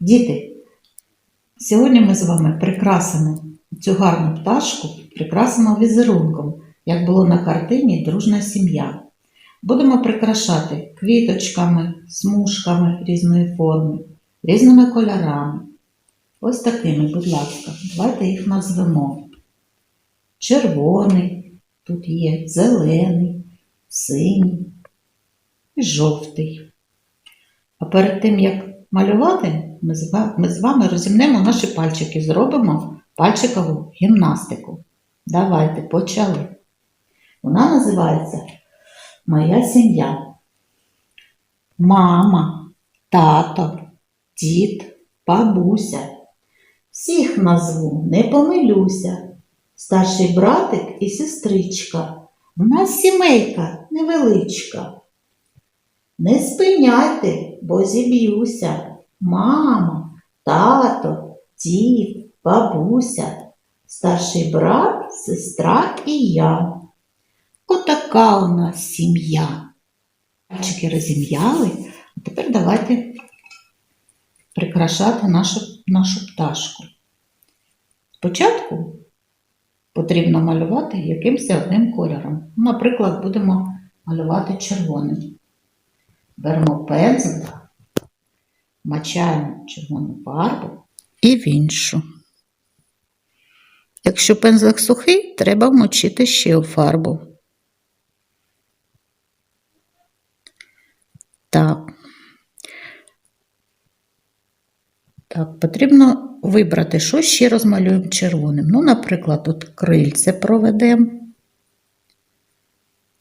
Діти, сьогодні ми з вами прикрасимо цю гарну пташку, прикрасимо візерунком, як було на картині Дружна сім'я. Будемо прикрашати квіточками, смужками різної форми, різними кольорами. Ось такими, будь ласка, давайте їх назвемо. Червоний, тут є зелений, синій і жовтий. А перед тим, як малювати, ми з ва- ми з вами розімнемо наші пальчики, зробимо пальчикову гімнастику. Давайте почали. Вона називається Моя сім'я. Мама, тато, дід, бабуся. Всіх назву, не помилюся. Старший братик і сестричка. В нас сімейка невеличка. Не спиняйте, бо зіб'юся. Мама, тато, дід, бабуся, старший брат, сестра і я. Отака у нас сім'я. Пальчики розім'яли, а тепер давайте прикрашати нашу, нашу пташку. Спочатку потрібно малювати якимось одним кольором. Наприклад, будемо малювати червоним. Беремо пензлик, мачаємо червону фарбу і в іншу. Якщо пензлик сухий, треба вмочити ще у фарбу. Так. Так, потрібно вибрати, що ще розмалюємо червоним. Ну, наприклад, тут крильце проведемо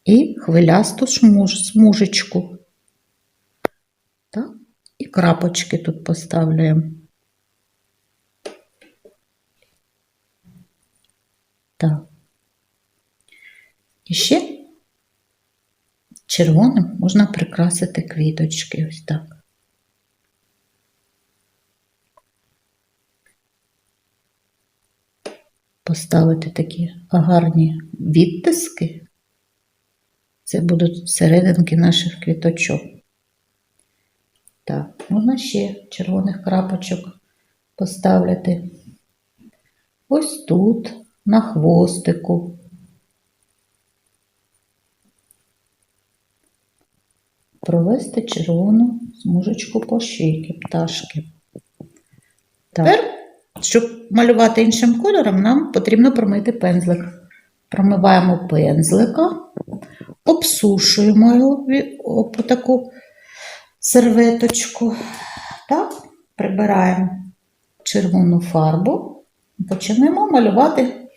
і хвилясту смуж, смужечку. Крапочки тут поставляємо. Так. І ще червоним можна прикрасити квіточки ось так. Поставити такі гарні відтиски. Це будуть серединки наших квіточок. Так, можна ще червоних крапочок поставити. Ось тут, на хвостику. Провести червону смужечку по шийки пташки. Тепер, щоб малювати іншим кольором, нам потрібно промити пензлик. Промиваємо пензлика, обсушуємо його ві- таку серветочку. Так, прибираємо червону фарбу, почнемо малювати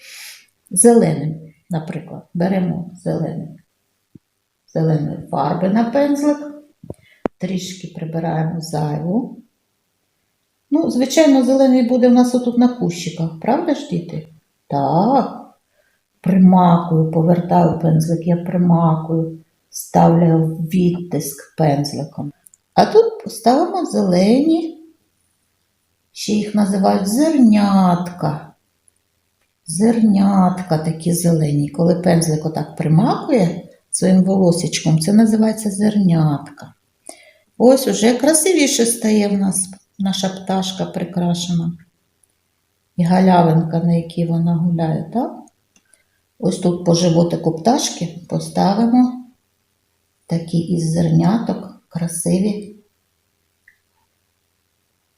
зеленим. Наприклад, беремо зелений, зеленої фарби на пензлик, трішки прибираємо зайву. Ну, звичайно, зелений буде у нас отут на кущиках, правда ж, діти? Так. Примакую, повертаю пензлик, я примакую, ставлю відтиск пензликом. А тут поставимо зелені, ще їх називають зернятка. Зернятка такі зелені. Коли пензлик отак примакує своїм волосечком, це називається зернятка. Ось уже красивіше стає в нас наша пташка прикрашена. І галявинка, на якій вона гуляє, так? Ось тут по животику пташки поставимо такі із зерняток красиві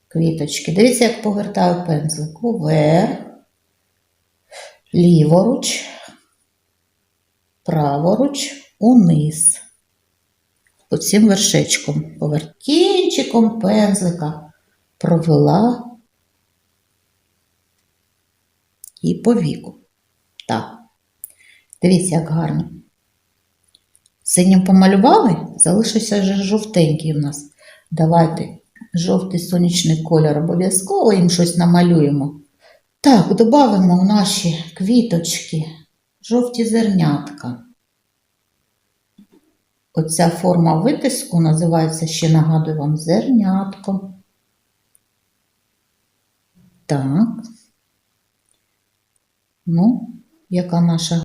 квіточки. Дивіться, як повертаю пензлик уверх, ліворуч, праворуч, униз. По цим вершечком повер... кінчиком пензлика провела і по віку. Так. Дивіться, як гарно. Синім помалювали, залишився вже жовтенький в нас. Давайте жовтий сонячний кольор обов'язково їм щось намалюємо. Так, додамо в наші квіточки жовті зернятка. Оця форма витиску називається, ще нагадую вам, зернятко. Так. Ну, яка наша